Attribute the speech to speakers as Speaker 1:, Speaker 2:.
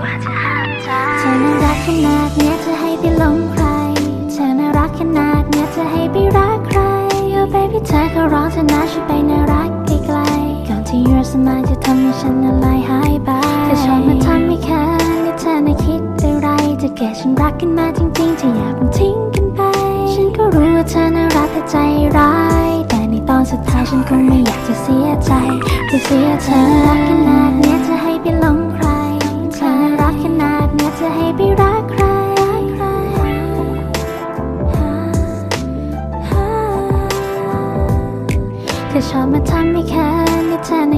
Speaker 1: กว่าจะห้ามใจ
Speaker 2: เธอน่ารักขนาดเนี้ยจะให้ไปหลงใคร เธอน่ารักขนาดเนี้ยจะให้ไปรักใคร Oh baby เธอก็ร้องเธอนะช่วยไปน่ารักไกลๆก่อนที่ your smile จะทำให้ฉันละลายหายไปเธอชอบมาทำให้คันนี่เธอน่ะคิดอะไรจะแก่ฉันรักกันมาจริงๆเธออยากมันทิ้งกันไป ฉันก็รู้ว่าเธอน่ารักแต่ใจร้ายแต่ในตอนสุดท้ายฉันคงไม่อยากจะเสียใจจะเสียเธอรักขนาดเนี้ยาดเนี้ยจะให้ไปรักใครเธอชอบมาทำให้แค่นี่เธอน่ะคิดอะไรจะแก่ฉันรักกันมาจริงๆเธออยากมัน